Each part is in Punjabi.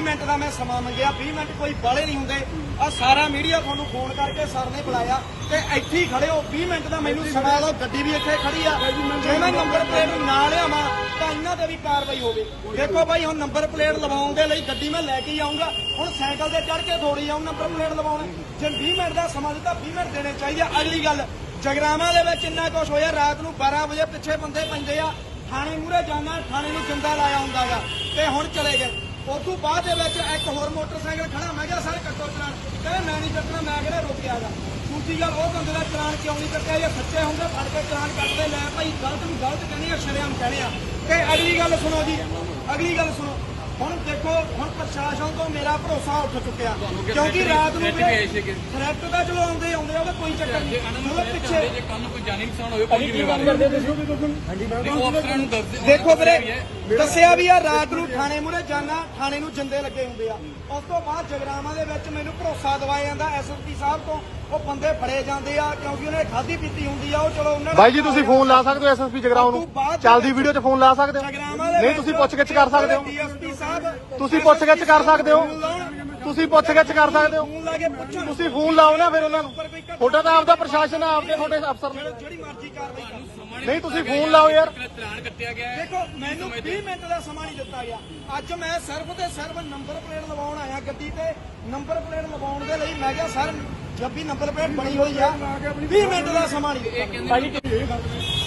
20 ਮਿੰਟ ਦਾ ਮੈਂ ਸਮਾਂ ਮੰਗਿਆ 20 ਮਿੰਟ ਕੋਈ ਬਾਲੇ ਨਹੀਂ ਹੁੰਦੇ। ਆ ਸਾਰਾ ਮੀਡੀਆ ਤੁਹਾਨੂੰ ਫੋਨ ਕਰਕੇ ਸਰ ਨੇ ਬੁਲਾਇਆ ਤੇ ਇੱਥੇ ਹੀ ਖੜੇ ਹੋ। 20 ਮਿੰਟ ਦਾ ਮੈਨੂੰ ਸਮਾਂ ਦਿਓ ਗੱਡੀ ਵੀ ਇੱਥੇ ਖੜੀ ਆ। ਜੇ ਮੈਂ ਨੰਬਰ ਪਲੇਟ ਨਾ ਲਿਆਵਾਂ ਤਾਂ ਇਹਨਾਂ ਤੇ ਵੀ ਕਾਰਵਾਈ ਹੋਵੇ। ਦੇਖੋ ਬਾਈ ਹੁਣ ਨੰਬਰ ਪਲੇਟ ਲਵਾਉਣ ਦੇ ਲਈ ਗੱਡੀ ਮੈਂ ਲੈ ਕੇ ਹੀ ਆਉਂਗਾ ਹੁਣ ਸਾਈਕਲ ਤੇ ਚੜ ਕੇ ਥੋੜੀ ਆਉਂ ਨੰਬਰ ਪਲੇਟ ਲਵਾਉਣ। ਜੇ 20 ਮਿੰਟ ਦਾ ਸਮਾਂ ਦਿੱਤਾ 20 ਮਿੰਟ ਦੇਣੇ ਚਾਹੀਦੇ ਆ। ਅਗਲੀ ਗੱਲ ਜਗਰਾਵਾਂ ਦੇ ਵਿੱਚ ਇੰਨਾ ਕੁਝ ਹੋਇਆ ਰਾਤ ਨੂੰ 12 ਵਜੇ ਪਿੱਛੇ ਬੰਦੇ ਪੈਂਦੇ ਆ। ਥਾਣੇ ਮੂਰੇ ਜਾਣਾ ਥਾਣੇ ਨੂੰ ਜਿੰਦਾ ਲਾਇਆ ਹੁੰਦਾਗਾ। ਤੇ ਹੁਣ ਚਲੇ ਗਏ। ਉਸ ਤੋਂ ਬਾਅਦ ਦੇ ਵਿੱਚ ਇੱਕ ਹੋਰ ਮੋਟਰਸਾਈਕਲ ਖੜਾ। ਮੈਂ ਕਿਹਾ, ਸਰ, ਕੱਟੋ ਚਲਾਨ। ਕਹਿੰਦੇ, ਮੈਂ ਨਹੀਂ ਕੱਟਣਾ, ਮੈਂ ਕਿਹੜਾ ਰੋਕਿਆਗਾ ਦੂਜੀ ਗੱਲ, ਉਹ ਬੰਦੇ ਦਾ ਚਲਾਨ ਕਿਉਂ ਨਹੀਂ ਕੱਟਿਆ? ਜੇ ਸੱਚੇ ਹੁੰਦੇ, ਫੜ ਕੇ ਚਲਾਨ ਕੱਟਦੇ। ਲੈ ਭਾਈ, ਗਲਤ ਨੂੰ ਗਲਤ ਕਹਿੰਦੇ ਆ, ਸ਼ਰੇਆਮ ਕਹਿੰਦੇ ਆ। ਤੇ ਅਗਲੀ ਗੱਲ ਸੁਣੋ ਜੀ, ਅਗਲੀ ਗੱਲ ਸੁਣੋ। ਹੁਣ ਦੇਖੋ ਹੁਣ ਪ੍ਰਸ਼ਾਸਨ ਤੋਂ ਮੇਰਾ ਭਰੋਸਾ ਉੱਠ ਚੁੱਕਿਆ। ਕਿਉਂਕਿ ਰਾਤ ਨੂੰ ਥ੍ਰੈਟ ਤਾਂ ਚਲੋ ਆਉਂਦੇ ਆਉਂਦੇ ਉਹਦਾ ਕੋਈ ਚੱਕਰ ਨਹੀਂ। ਚਲੋ ਪਿੱਛੇ ਜੇ ਕੱਲ ਨੂੰ ਕੋਈ ਜਾਨੀ ਨੁਕਸਾਨ ਹੋਵੇ ਕੋਈ ਜ਼ਿੰਮੇਵਾਰ ਹੈ? ਦੇਖੋ ਅਫਸਰਾਂ ਨੂੰ ਦੱਸ ਦਿਓ ਦੇਖੋ ਵੀਰੇ ਦੱਸਿਆ ਵੀ ਆ ਰਾਤ ਨੂੰ ਥਾਣੇ ਮੂਰੇ ਜਾਣਾ ਥਾਣੇ ਨੂੰ ਜਿੰਦੇ ਲੱਗੇ ਹੁੰਦੇ ਆ। ਉਸ ਤੋਂ ਬਾਅਦ ਜਗਰਾਵਾਂ ਦੇ ਵਿੱਚ ਮੈਨੂੰ ਭਰੋਸਾ ਦਿਵਾਇਆ ਜਾਂਦਾ ਐਸਐਸਪੀ ਸਾਹਿਬ ਤੋਂ। ਉਹ ਬੰਦੇ ਫੜੇ ਜਾਂਦੇ ਆ ਕਿਉਂਕਿ ਉਹਨੇ ਖਾਧੀ ਪੀਤੀ ਹੁੰਦੀ ਆ ਉਹ ਚਲੋ ਉਹਨਾਂ ਬਾਈ ਜੀ ਤੁਸੀਂ ਫੋਨ ਲਾ ਸਕਦੇ ਹੋ ਐਸਐਸਪੀ ਜਗਰਾਉਂ ਨੂੰ? ਚੱਲਦੀ ਵੀਡੀਓ 'ਚ ਫੋਨ ਲਾ ਸਕਦੇ ਹੋ? ਜਗਰਾਵਾਂ ਦੇ ਨਹੀਂ ਤੁਸੀਂ ਪੁੱਛਗਿੱਛ ਕਰ ਸਕਦੇ ਹੋ। ਤੁਸੀਂ ਪੁੱਛਗਿੱਛ ਕਰ ਸਕਦੇ ਹੋ। ਤੁਸੀਂ ਪੁੱਛਗਿੱਛ ਕਰ ਸਕਦੇ ਹੋ। ਫੋਨ ਲਾ ਕੇ ਪੁੱਛਣ ਤੁਸੀਂ ਫੋਨ ਲਾਓ ਨਾ ਫਿਰ ਉਹਨਾਂ ਨੂੰ। ਤੁਹਾਡਾ ਤਾਂ ਆਪਦਾ ਪ੍ਰਸ਼ਾਸਨ ਆ ਆਪਦੇ ਤੁਹਾਡੇ ਅਫਸਰ ਨੇ। ਜਿਹੜੀ ਮਰਜ਼ੀ ਕਾਰਵਾਈ ਕਰੋ। ਨਹੀਂ ਤੁਸੀਂ ਫੋਨ ਲਾਓ ਯਾਰ। ਚਲਾਨ ਕੱਟਿਆ ਗਿਆ ਹੈ ਦੇਖੋ ਮੈਨੂੰ 20 ਮਿੰਟ ਦਾ ਸਮਾਂ ਨਹੀਂ ਦਿੱਤਾ ਗਿਆ। ਅੱਜ ਮੈਂ ਸਿਰਫ ਤੇ ਸਿਰਫ ਨੰਬਰ ਪਲੇਟ ਲਵਾਉਣ ਆਇਆ ਗੱਡੀ ਤੇ। ਨੰਬਰ ਪਲੇਟ ਲਵਾਉਣ ਦੇ ਲਈ ਮੈਂ ਕਿਹਾ ਸਰ ਨੰਬਰ ਪਲੇਟ ਬਣੀ ਹੋਈ ਆ 20 ਮਿੰਟ ਦਾ ਸਮਾਂ ਨਹੀਂ ਦਿੱਤਾ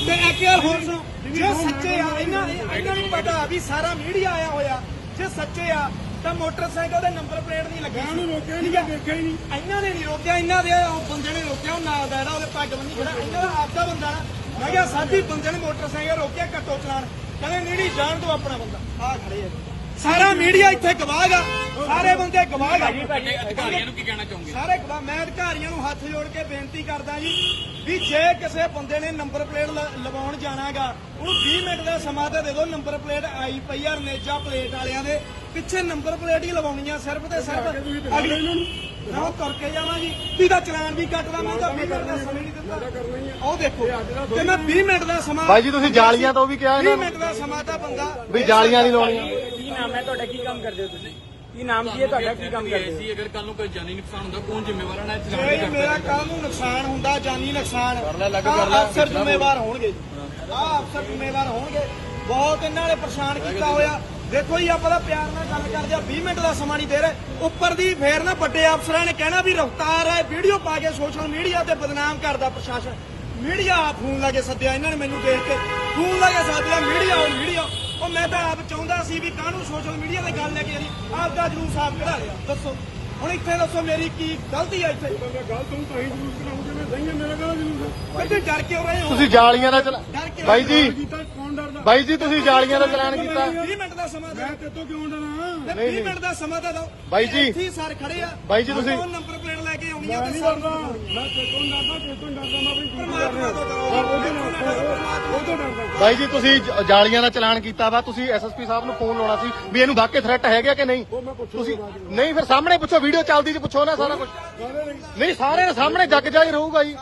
ਤੇ ਇੱਕ ਹੋਰ ਸੁਣੋ। ਜੇ ਸੱਚੇ ਆ ਇਹਨਾਂ ਇਹਨਾਂ ਨੂੰ ਪਤਾ ਵੀ ਸਾਰਾ ਮੀਡੀਆ ਆਇਆ ਹੋਇਆ। ਜੇ ਸੱਚੇ ਆ ਤਾਂ ਮੋਟਰਸਾਈਕਲ ਦੇ ਨੰਬਰ ਪਲੇਟ ਨਹੀਂ ਲੱਗੀ ਇਹਨੂੰ ਰੋਕਿਆ ਨਹੀਂ ਦੇਖਿਆ ਹੀ ਨਹੀਂ। ਇਹਨਾਂ ਨੇ ਨਹੀਂ ਰੋਕਿਆ ਇਹਨਾਂ ਦੇ ਉਹ ਬੰਦੇ ਨੇ ਰੋਕਿਆ ਉਹ ਨਾਲ ਦਾ ਜਿਹੜਾ ਉਹਦੇ ਪੱਗ ਬੰਨੀ ਖੜਾ ਇਹਨਾਂ ਦਾ ਆਪਦਾ ਬੰਦਾ ਮੈਂ ਕਿਹਾ ਸਾਡੀ ਬੰਦੇ ਨੇ ਮੋਟਰਸਾਈਕਲ ਰੋਕਿਆ ਕੱਟੋ ਚਲਾਨ। ਕਹਿੰਦੇ ਨਹੀਂ ਜਾਣ ਦੋ ਆਪਣਾ ਬੰਦਾ। ਆ ਖੜੇ ਆ। ਸਾਰਾ ਮੀਡੀਆ ਇੱਥੇ ਗਵਾਹ ਗਾ ਸਾਰੇ ਬੰਦੇ ਗਵਾਹ ਗਾ ਤੁਹਾਡੇ ਅਧਿਕਾਰੀਆਂ ਨੂੰ ਕੀ ਕਹਿਣਾ ਚਾਹੋਗੇ? ਸਾਰੇ ਗਵਾਹ ਮੈਂ ਅਧਿਕਾਰੀਆਂ ਨੂੰ ਹੱਥ ਜੋੜ ਕੇ ਬੇਨਤੀ ਕਰਦਾ ਜੀ ਵੀ ਜੇ ਕਿਸੇ ਬੰਦੇ ਨੇ ਨੰਬਰ ਪਲੇਟ ਲਵਾਉਣ ਜਾਣਾਗਾ ਉਹਨੂੰ 20 ਮਿੰਟ ਦਾ ਸਮਾਂ ਤਾਂ ਦੇ ਦਿਓ ਨੰਬਰ ਪਲੇਟ ਆਈ ਪਈ ਆ ਰਨੇਜਾ ਪਲੇਟ ਵਾਲਿਆਂ ਦੇ। ਪਿੱਛੇ ਨੰਬਰ ਪਲੇਟ ਹੀ ਲਵਾਉਣੀ ਆ ਸਿਰਫ ਤੇ ਸਿਰਫ ਅਗਲੀ ਨਾ। ਉਹ ਤੁਰ ਕੇ ਜਾਵਾਂ ਜੀ। ਵੀ ਦਾ ਚਲਾਨ ਵੀ ਕੱਟਦਾ ਮੈਂ ਤਾਂ 20 ਮਿੰਟ ਦਾ ਸਮਾਂ ਨਹੀਂ ਦਿੱਤਾ। ਉਹ ਦੇਖੋ ਤੇ ਮੈਂ 20 ਮਿੰਟ ਦਾ ਸਮਾਂ ਬਾਈ ਜੀ ਤੁਸੀਂ ਜਾਲੀਆਂ ਤੋਂ ਵੀ ਕਿਹਾ 20 ਇਹਨਾਂ ਨੂੰ ਮਿੰਟ ਦਾ ਸਮਾਂ ਤਾਂ ਬੰਦਾ ਵੀ ਜਾਲੀਆਂ ਨਹੀਂ ਲਾਉਣੀਆਂ। ਨਾਮ ਹੈ ਤੁਹਾਡਾ ਕੀ ਕੰਮ ਕਰਦੇ ਹੋ ਤੁਸੀਂ? ਕੀ ਨਾਮ ਕੀ ਹੈ ਤੁਹਾਡਾ ਕੀ ਕੰਮ ਕਰਦੇ ਹੋ? ਐਸੀ ਅਗਰ ਕੱਲ ਨੂੰ ਕੋਈ ਜਾਨੀ ਨੁਕਸਾਨ ਹੁੰਦਾ ਕੌਣ ਜ਼ਿੰਮੇਵਾਰ ਹੈ ਨਾ ਇਹ ਚਲਾਨ ਜੇ ਨਹੀਂ ਮੇਰਾ ਕੱਲ ਨੂੰ ਨੁਕਸਾਨ ਹੁੰਦਾ ਜਾਨੀ ਨੁਕਸਾਨ। ਲੈ, ਅਫਸਰ ਜ਼ਿੰਮੇਵਾਰ ਹੋਣਗੇ ਆ ਅਫਸਰ ਜ਼ਿੰਮੇਵਾਰ ਹੋਣਗੇ। ਬਹੁਤ ਇਹਨਾਂ ਨੇ ਪਰੇਸ਼ਾਨ ਕੀਤਾ ਹੋਇਆ। ਦੇਖੋ ਜੀ ਆਪਾਂ ਤਾਂ ਪਿਆਰ ਨਾਲ ਗੱਲ ਕਰਦੇ ਆ 20 ਮਿੰਟ ਦਾ ਸਮਾਂ ਨਹੀਂ ਦੇ ਰਹੇ। ਉੱਪਰ ਦੀ ਫੇਰ ਨਾ ਵੱਡੇ ਅਫਸਰਾਂ ਨੇ ਕਹਿਣਾ ਵੀ ਰਫਤਾਰ ਹੈ। ਵੀਡੀਓ ਪਾ ਕੇ ਸੋਸ਼ਲ ਮੀਡੀਆ ਤੇ ਬਦਨਾਮ ਕਰਦਾ ਪ੍ਰਸ਼ਾਸਨ। ਮੀਡੀਆ ਫੋਨ ਲਾ ਕੇ ਸੱਦਿਆ। ਇਹਨਾਂ ਨੇ ਮੈਨੂੰ ਦੇਖ ਕੇ ਫੋਨ ਲਾ ਕੇ ਸੱਦਿਆ। ਮੀਡੀਆ ਉਹ ਮੀਡੀਆ। ਉਹ ਮੈਂ ਤਾਂ ਆਪ ਚਾਹੁੰਦਾ ਸੀ ਵੀ ਕਾਹਨੂੰ ਸੋਸ਼ਲ ਮੀਡੀਆ ਤੇ ਗੱਲ ਲੈ ਕੇ ਆਈ ਆਪ ਦਾ ਜਲੂਸ ਆਪ ਕਢਾ ਲਿਆ। ਦੱਸੋ। ਹੁਣ ਇੱਥੇ ਦੱਸੋ ਮੇਰੀ ਕੀ ਗਲਤੀ ਹੈ ਇੱਥੇ? ਗੱਲ ਤੂੰ ਤਾਂ ਹੀ ਜਲੂਸ ਕਰਾਉਂਗੇ ਮੈਂ ਸਹੀ ਹੈ ਮੇਰਾ ਕਹਦਾ ਜਲੂਸ ਕਹਿੰਦੇ ਡਰ ਕਿਉਂ ਰਹੇ ਹੋ? ਤੁਸੀਂ ਜਾਲੀਆਂ ਦਾ ਚਲਾ ਬਾਈ ਜੀ। ਬਾਈ ਜੀ ਤੁਸੀਂ ਜਾਲੀਆਂ ਦਾ ਚਲਾਨ ਕੀਤਾ। 20 ਮਿੰਟ ਦਾ ਸਮਾਂ ਮੈਂ ਦਿਓ ਤੇ ਤੋਂ ਕਿਉਂ ਡਰਾਂ? ਤੇ 20 ਮਿੰਟ ਦਾ ਸਮਾਂ ਤਾਂ ਦਿਓ। ਬਾਈ ਜੀ। ਇੱਥੇ ਸਰ ਖੜੇ ਆ। ਬਾਈ ਜੀ ਤੁਸੀਂ- ਉਹ ਨੰਬਰ ਪਲੇਟ ਲੈ ਕੇ ਆਉਣੀ ਆ ਮੈਂ ਤੇ ਸਰ ਮੈਂ ਤੇ ਤੋਂ ਡਰਦਾ ਤੇ ਤੋਂ ਡਰਦਾ ਮੈਂ ਆਪਣੀ ਪਰਮਾਤਮਾ ਬਾਈ ਜੀ ਤੁਸੀਂ ਜਾਲੀਆਂ ਦਾ ਚਲਾਨ ਕੀਤਾ ਵਾ। ਤੁਸੀਂ ਐਸਐਸਪੀ ਸਾਹਿਬ ਨੂੰ ਫੋਨ ਲਾਉਣਾ ਸੀ ਵੀ ਇਹਨੂੰ ਵਾਕਈ ਥ੍ਰੈਟ ਹੈਗਾ ਕਿ ਨਹੀਂ? ਤੁਸੀਂ ਨਹੀਂ ਫਿਰ ਸਾਹਮਣੇ ਪੁੱਛੋ ਵੀਡੀਓ ਚੱਲਦੀ ਚ ਪੁੱਛੋ ਨਾ ਸਾਰਾ ਕੁਝ ਨਹੀਂ ਸਾਰੇ ਦੇ ਸਾਹਮਣੇ ਜੱਗ ਜਾਈ ਰਹੂਗਾ ਜੀ।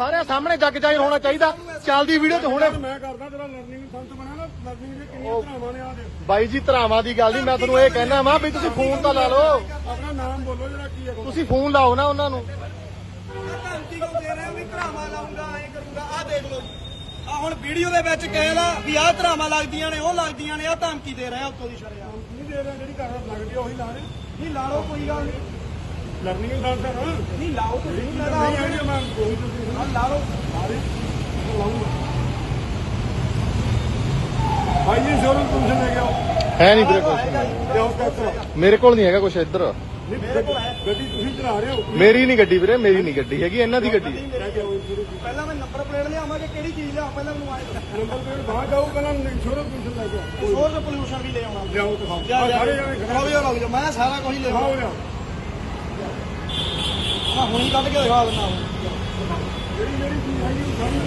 ਸਾਰੇ ਸਾਹਮਣੇ ਜੱਗ ਜਾਈ ਹੋਣਾ ਚਾਹੀਦਾ। ਚੱਲਦੀ ਵੀਡੀਓ ਚ ਹੁਣੇ ਮੈਂ ਕਰਦਾ ਤੇਰਾ ਲਰਨਿੰਗ ਸੰਤ ਬਣਾ ਨਾ ਲਰਨਿੰਗ ਦੇ ਕਿੰਨੀਆਂ ਧਰਾਵਾਂ ਨੇ ਆ ਦੇ ਬਾਈ ਜੀ ਧਰਾਵਾਂ ਦੀ ਗੱਲ ਨਹੀਂ ਮੈਂ ਤੁਹਾਨੂੰ ਇਹ ਕਹਿਣਾ ਵਾ ਵੀ ਤੁਸੀਂ ਫੋਨ ਤਾਂ ਲਾ ਲਓ। ਆਪਣਾ ਨਾਮ ਬੋਲੋ ਜਿਹੜਾ ਕੀ ਹੈ। ਤੁਸੀਂ ਫੋਨ ਲਾਓ ਨਾ ਉਹਨਾਂ ਨੂੰ। ਧਮਕੀ ਕਿਉਂ ਦੇ ਰਹੇ ਵੀ ਧਰਾਵਾਂ ਲਾਉਂਗਾ ਐ ਕਰੂੰਗਾ। ਆ ਦੇਖ ਲਓ ਆ ਹੁਣ ਵੀਡੀਓ ਦੇ ਵਿੱਚ ਕਹਿਲਾ ਵੀ ਆਹ ਧਰਾਵਾਂ ਲੱਗਦੀਆਂ ਨੇ ਉਹ ਲੱਗਦੀਆਂ ਨੇ ਆ ਧਮਕੀ ਦੇ ਰਿਹਾ ਉੱਤੋਂ ਦੀ ਸ਼ਰਿਆ। ਨਹੀਂ ਦੇ ਰਿਹਾ ਜਿਹੜੀ ਕਰ ਲੱਗਦੀ ਆ ਉਹੀ ਲਾ ਰਹੇ। ਨਹੀਂ ਲਾ ਲਓ ਕੋਈ ਗੱਲ ਨਹੀਂ। ਲਰਨਿੰਗ ਸੰਤ ਨਹੀਂ ਲਾਓ ਤੁਸੀਂ। ਤਾਂ ਲਾ ਲਓ ਭਾਈ ਜੀ ਸ਼ੋਰੂਮ ਕਮਿਸ਼ਨ ਲੈ ਕੇ ਆਓ। ਹੈ ਨਹੀਂ ਵੀਰੇ ਕੁਛ ਲਿਆਓ ਪੈਸਾ ਮੇਰੇ ਕੋਲ ਨਹੀਂ ਹੈਗਾ ਕੁਛ ਇੱਧਰ। ਨਹੀਂ ਗੱਡੀ ਤੁਸੀਂ ਚਲਾ ਰਹੇ ਹੋ? ਮੇਰੀ ਨਹੀਂ ਗੱਡੀ ਵੀਰੇ ਮੇਰੀ ਨਹੀਂ ਗੱਡੀ ਹੈਗੀ ਇਹਨਾਂ ਦੀ ਗੱਡੀ। ਪਹਿਲਾਂ ਮੈਂ ਨੰਬਰ ਪਲੇਟ ਲਿਆਵਾਂ ਕਿ ਕਿਹੜੀ ਚੀਜ਼ ਲਿਆਵਾਂ ਪਹਿਲਾਂ ਮੈਨੂੰ ਆਏ ਨੰਬਰ ਪਲੇਟ ਬਾਹਰ ਜਾਓ ਪਹਿਲਾਂ ਸ਼ੋਰੂਮ ਕਮਿਸ਼ਨ ਲੈ ਕੇ ਆਓ। ਸੋਰਸ ਪੋਲੂਸ਼ਨ ਵੀ ਲੈ ਆਉਣਾ। ਲਿਆਓ ਦਿਖਾਓ। ਜਾ ਜਾ। ਸਾਰੇ ਜਾਣੇ ਜਾ ਮੈਂ ਸਾਰਾ ਕੁਝ ਲੈ ਆਉਣਾ। ਮੈਂ ਹੁਣੀ ਕੱਢ ਕੇ ਦਿਖਾ ਦਿੰਦਾ। ਜਿਹੜੀ ਜਿਹੜੀ ਚੀਜ਼ ਹੈਗੀ ਸਾਰੀ